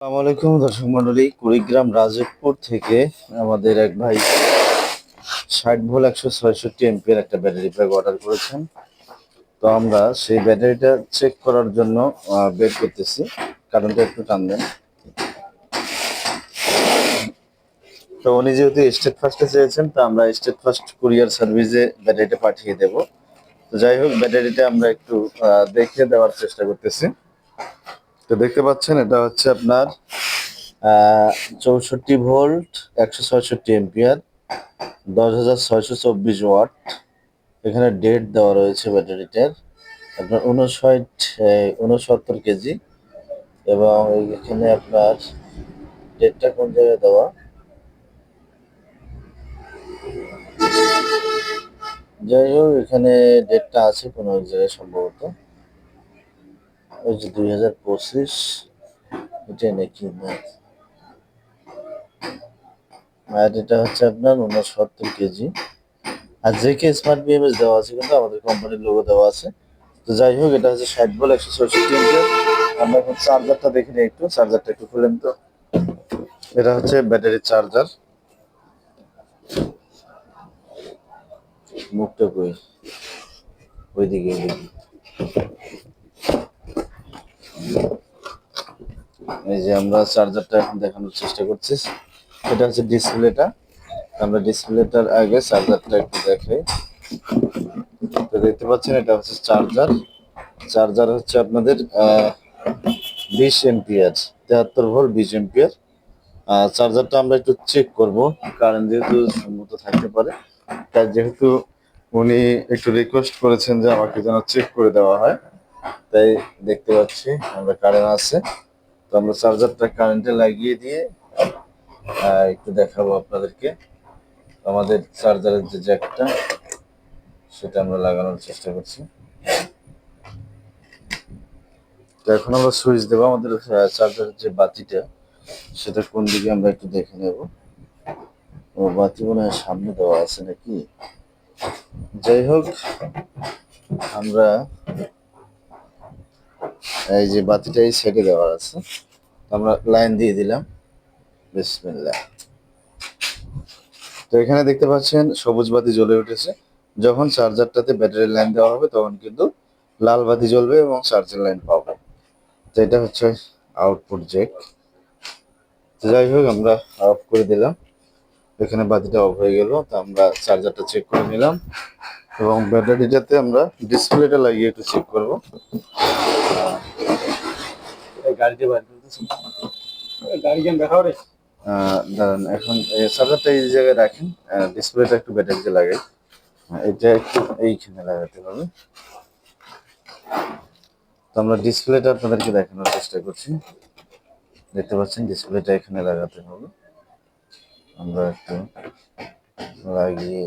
আসসালামু আলাইকুম, দর্শক মন্ডলী কুড়িগ্রাম রাজীবপুর থেকে আমাদের এক ভাই ষাট ভোল একশো ছয়ষট্টি এমপির একটা ব্যাটারি ব্যাগ অর্ডার করেছেন। তো আমরা সেই ব্যাটারিটা চেক করার জন্য বের করতেছি। কারণটা একটু টান দেন তো উনি যেহেতু স্টেট ফার্স্টে চেয়েছেন, তো আমরা স্টেট ফার্স্ট কুরিয়ার সার্ভিসে ব্যাটারিটা পাঠিয়ে দেব। তো যাই হোক ব্যাটারিটা আমরা একটু দেখে দেওয়ার চেষ্টা করতেছি। তো দেখতে পাচ্ছেন এটা হচ্ছে আপনার চৌষট্টি ভোল্ট, একশো ছয়ষট্টি এম্পিয়ার, দশ হাজার ছয়শো চব্বিশ ওয়াট। এখানে ডেট দেওয়া রয়েছে ব্যাটারিটার আপনার উনষাট উনসত্তর কেজি। এবং এখানে আপনার ডেটটা কোন জায়গায় দেওয়া? যাই হোক, এখানে ডেটটা আছে কোনো এক জায়গায় সম্ভবত। ওই যে দুই হাজার পঁচিশ এটাই নাকি না আর এটা হচ্ছে আপনার উনসত্তর কেজি। আর যে কে স্মার্ট বিএমএস দেওয়া আছে কিন্তু আমাদের কোম্পানির লোগো দেওয়া আছে। তো যাই হোক, এটা হচ্ছে ষাট বল একশো ইঞ্চের আমরা এখন চার্জারটা দেখে নিই একটু। চার্জারটা একটু খুলেন তো। এটা হচ্ছে ব্যাটারি চার্জার মুখটা কই? ওইদিকে। এই যে আমরা চার্জারটা এখন দেখানোর চেষ্টা করছি। এটা হচ্ছে ডিসপ্লেটা আমরা ডিসপ্লেটার আগে চার্জারটা একটু দেখাই। তো দেখতে পাচ্ছেন, এটা হচ্ছে চার্জার চার্জার হচ্ছে আপনাদের বিশ এমপিয়ার, তেহাত্তর ভোল্ট বিশ এমপিয়ার। চার্জারটা আমরা একটু চেক করব। কারণ যেহেতু সম্মত থাকতে পারে, তাই যেহেতু উনি একটু রিকোয়েস্ট করেছেন যে আমাকে যেন চেক করে দেওয়া হয়। তাই দেখতে পাচ্ছি আমরা কারেন্ট আছে। তো আমরা চার্জারটা কারেন্টে লাগিয়ে দিয়ে একটু দেখাবো আপনাদেরকে। আমাদের চার্জারের যে জ্যাকটা সেটা আমরা লাগানোর চেষ্টা করছি। তো এখন আমরা সুইচ দেবো, আমাদের চার্জারের যে বাতিটা, সেটা কোন দিকে আমরা একটু দেখে নেব। ও বাতি মনে হয় সামনে দেওয়া আছে নাকি? যাই হোক, আমরা এই যে বাতিটা এই সাইডে দেওয়া আছে আমরা লাইন দিয়ে দিলাম। বিসমিল্লাহ। তো এখানে দেখতে পাচ্ছেন, সবুজ বাতি জ্বলে উঠেছে। যখন চার্জারটাতে ব্যাটারি লাইন দেওয়া হবে, তখন কিন্তু লাল বাতি জ্বলবে এবং চার্জার লাইন পাবো তো এটা হচ্ছে আউটপুট জ্যাক তো যাই হোক, আমরা অফ করে দিলাম। এখানে বাতিটা অফ হয়ে গেল। তো আমরা চার্জারটা চেক করে নিলাম। এবং ব্যাটারিটাতে আমরা ডিসপ্লেটা লাগিয়ে একটু চেক করব। দাঁড়ান এখন চার্জারটা এই জায়গায় রাখেন ডিসপ্লেটা একটু ব্যাটারিতে লাগাই। হ্যাঁ, এটা একটু এইখানে লাগাতে হবে। তো আমরা ডিসপ্লেটা আপনাদেরকে দেখানোর চেষ্টা করছি। দেখতে পাচ্ছেন ডিসপ্লেটা এখানে লাগাতে হবে। আমরা একটু লাগিয়ে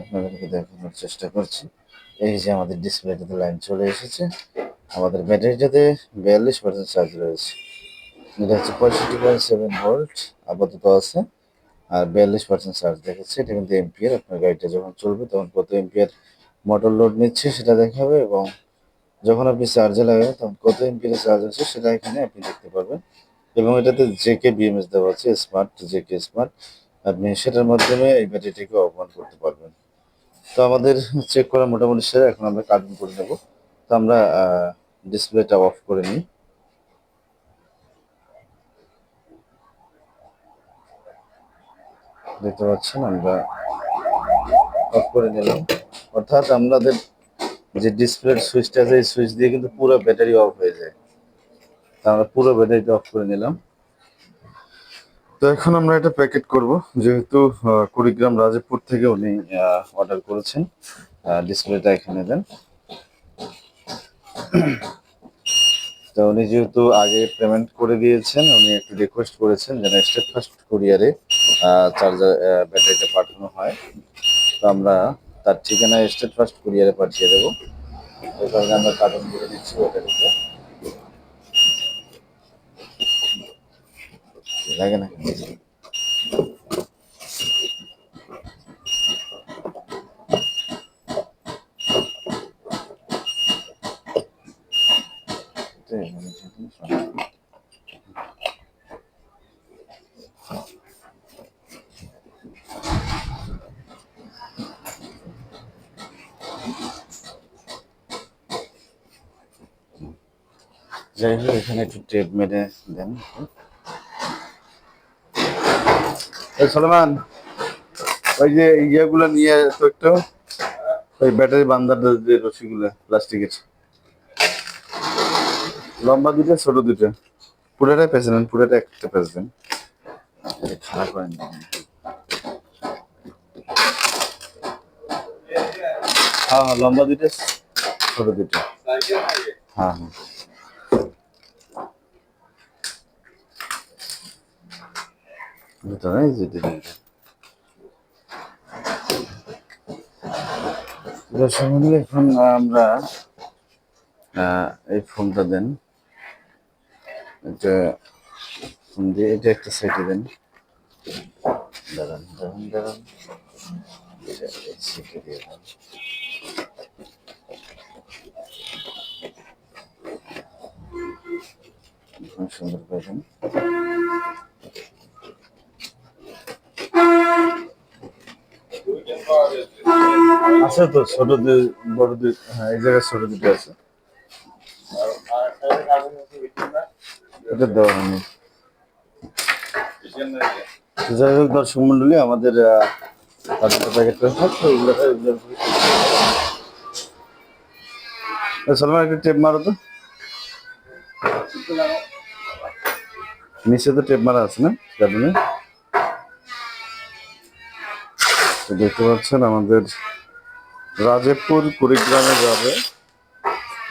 আপনাদেরকে দেখানোর চেষ্টা করছি। এই যে আমাদের ডিসপ্লেটাতে লাইন চলে এসেছে। আমাদের ব্যাটারিটাতে বিয়াল্লিশ পার্সেন্ট চার্জ রয়েছে। এটা হচ্ছে পঁয়ষট্টি পয়েন্ট সেভেন ভোল্ট আপাতত আছে, আর বিয়াল্লিশ পার্সেন্ট চার্জ দেখাচ্ছে। এটা কিন্তু এম্পিয়ার আপনার গাড়িটা যখন চলবে তখন কত এম্পিয়ার মোটর লোড নিচ্ছে সেটা দেখাবে এবং যখন আপনি চার্জে লাগাবেন তখন কত এম্পিয়ার চার্জ আছে সেটা এখানে আপনি দেখতে পারবেন। এবং এটাতে জেকে বিএমএস দেওয়া আছে স্মার্ট জেকে স্মার্ট আপনি সেটার মাধ্যমে এই ব্যাটারিটাকে অপমান করতে পারবেন। তো আমাদের চেক করা মোটামুটি সেরা এখন আমরা কার্টুন করে নেব। তো আমরা ডিসপ্লেটা অফ করে নিই। দেখতে পাচ্ছেন, আমরা অফ করে নিলাম। অর্থাৎ আমাদের যে ডিসপ্লের সুইচটা আছে, এই সুইচ দিয়ে কিন্তু পুরো ব্যাটারি অফ হয়ে যায়। তা আমরা পুরো ব্যাটারিটা অফ করে নিলাম। তো এখন আমরা এটা প্যাকেট করব। যেহেতু কুড়িগ্রাম রাজীবপুর থেকে উনি অর্ডার করেছেন ডিসপ্লেটা এখানে দেন। তো উনি যেহেতু আগে পেমেন্ট করে দিয়েছেন, উনি একটু রিকোয়েস্ট করেছেন যেন স্টেট ফার্স্ট কুরিয়ারে চার্জার ব্যাটারিটা পাঠানো হয়। তো আমরা তার ঠিকানা স্টেট ফার্স্ট কুরিয়ারে পাঠিয়ে দেবো। এই কারণে আমরা কার্টন করে দিচ্ছি ব্যাটারিটা লাগে না। যাই হোক এখানে একটু টেপ মেরে দেন এই সলমান, ওই যে ইয়েগুলো নিয়ে তো একটু। ওই ব্যাটারি বান্দার যে রশিগুলো প্লাস্টিকের লম্বা দুটো, ছোট দুটো। পুরোটাই পেয়েছিলেন, পুরোটা একটা পেয়েছেন খারাপ করেন। হ্যাঁ হ্যাঁ লম্বা দুটো, ছোট দুটো। হ্যাঁ হ্যাঁ। দুটো না এই যে দুটো দুটো। দর্শক মন্ডলী, এখন আমরা এই ফোনটা দেন এটা ফোন দিয়ে এটা একটা সাইডে দেন দাঁড়ান দাঁড়ান দাঁড়ান এটা দিয়ে দেন সুন্দর পাবেন আছে তো, ছোট দুই বড় দুই হ্যাঁ এই জায়গায় ছোট দুটো আছে। এটা দেওয়া হয়নি। যাই হোক, দর্শক মন্ডলী, আমাদের একটা টেপ মারো তো। নিচে তো টেপ মারা আছে না। দেখতে পাচ্ছেন আমাদের রাজেপুর কুড়িগ্রামে যাবে।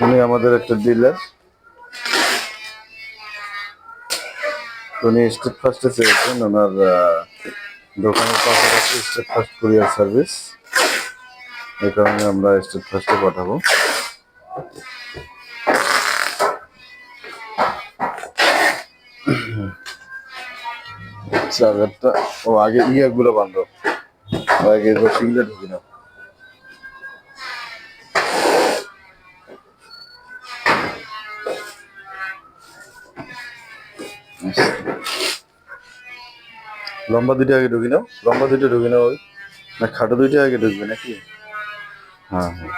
উনি আমাদের একটা ডিলার উনি স্টেট ফার্স্টে চেয়েছেন। ওনার দোকানের পাশাপাশি স্টেট ফার্স্ট কুরিয়ার সার্ভিস এই কারণে আমরা স্টেট ফার্স্টে পাঠাবো। চার্জারটা ও, আগে ইয়াগুলো বান্ধব। আগে রসিগুলো লম্বা দুইটা আগে ঢুকি নাও। লম্বা দুইটা ঢুকি নাও ওই। না, খাটো দুইটা আগে ঢুকবে নাকি? হ্যাঁ হ্যাঁ।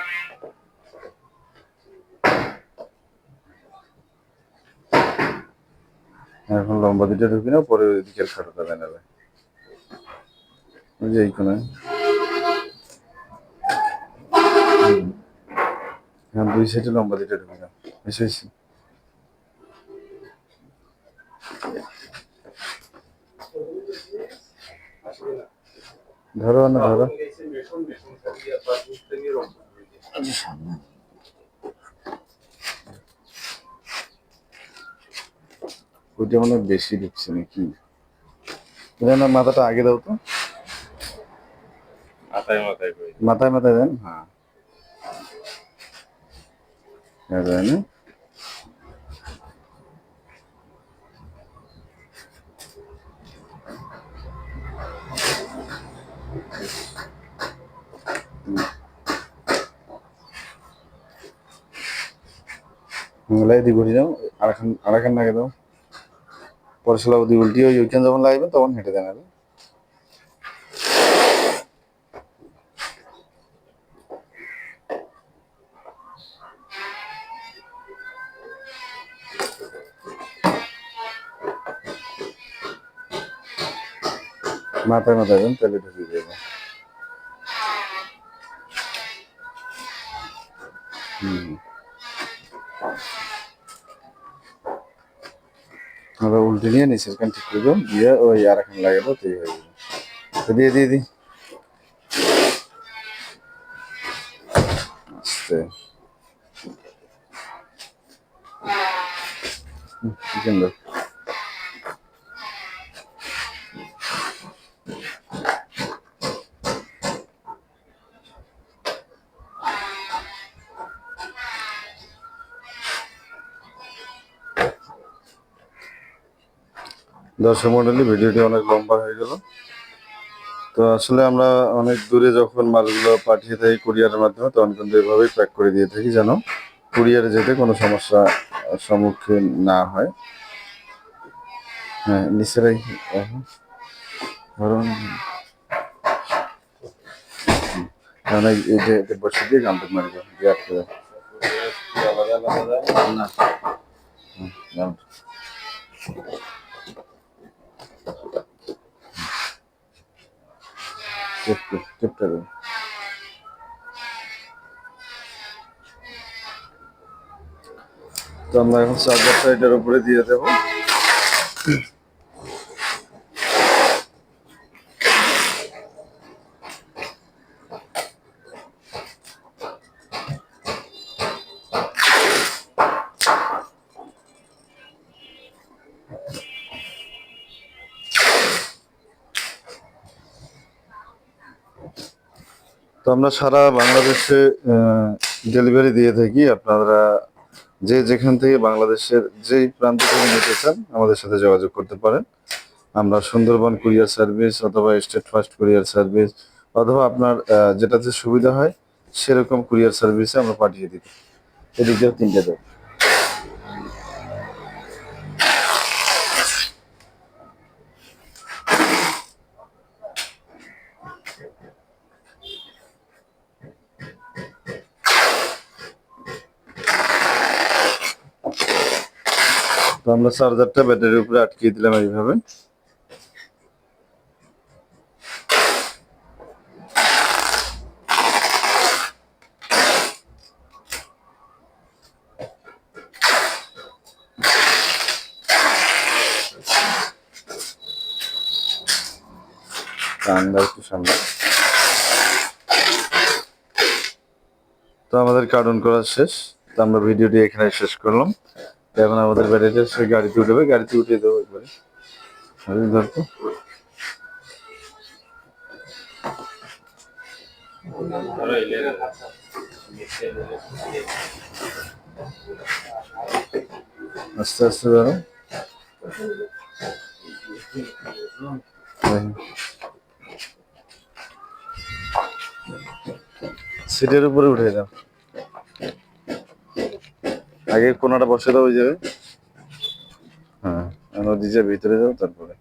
এখন লম্বা দুইটা ঢুকি নাও, পরে ওই দিকের খাটোটা দেয় নেবে ওই যে এইখানে। হ্যাঁ দুই সাইডে লম্বা দুইটা ঢুকি নাও এসে এসে ধরো না, ধরো। ওইটা মনে বেশি ঢুকছে নাকি? মাথাটা আগে দাও তো। মাথায় মাথায় মাথায় মাথায় দেন? হ্যাঁ। হ্যাঁ দেয় না লাই দি ঘুরি যাও দাও। পরে সেলা দি উল্টি ওই ওইখান যখন লাগবে তখন হেঁটে দেন আরে। মাথায় মাথায় দেন তাহলে ঢুকে যাবে হুম আমরা উল্টে নিয়ে নিচের কান ঠিক করব দিয়ে ওই আর এখন লাগাবো তৈরি হয়ে যাবে তো দিয়ে দিয়ে দিই আস্তে হুম, দর্শক মন্ডলী, ভিডিওটি অনেক লম্বা হয়ে গেল। তো আসলে আমরা অনেক দূরে যখন মালগুলো পাঠিয়ে থাকি কুরিয়ারের মাধ্যমে, তখন কিন্তু এভাবেই প্যাক করে দিয়ে থাকি যেন কুরিয়ারে যেতে কোনো সমস্যা সম্মুখীন না হয়। হ্যাঁ নিচেরাই ধরুন কারণ এই দিয়ে মারি না। টিপতে টিপতে দেবো তো আমরা এখন চার্জারটা এটার উপরে দিয়ে দেবো। তো আমরা সারা বাংলাদেশে ডেলিভারি দিয়ে থাকি। আপনারা যে যেখান থেকে বাংলাদেশের যেই প্রান্ত থেকে নিতে চান, আমাদের সাথে যোগাযোগ করতে পারেন। আমরা সুন্দরবন কুরিয়ার সার্ভিস অথবা স্টেট ফার্স্ট কুরিয়ার সার্ভিস অথবা আপনার যেটাতে সুবিধা হয়, সেরকম কুরিয়ার সার্ভিসে আমরা পাঠিয়ে দিই। এদিকেও তিনটে দেব তো আমরা চার্জারটা ব্যাটারির উপরে আটকিয়ে দিলাম এইভাবে। তো আমাদের কার্টুন করা শেষ। তো আমরা ভিডিওটি এখানে শেষ করলাম। এখন আমাদের ব্যাটারিটা, সে গাড়িতে উঠবে গাড়িতে উঠিয়ে দেবো একবারে। ধরতো আস্তে আস্তে ধরো। সিটের উপরে উঠে দাও আগে কোনাটা বসে দাও যাবে হ্যাঁ নদী যে ভিতরে যাও তারপরে।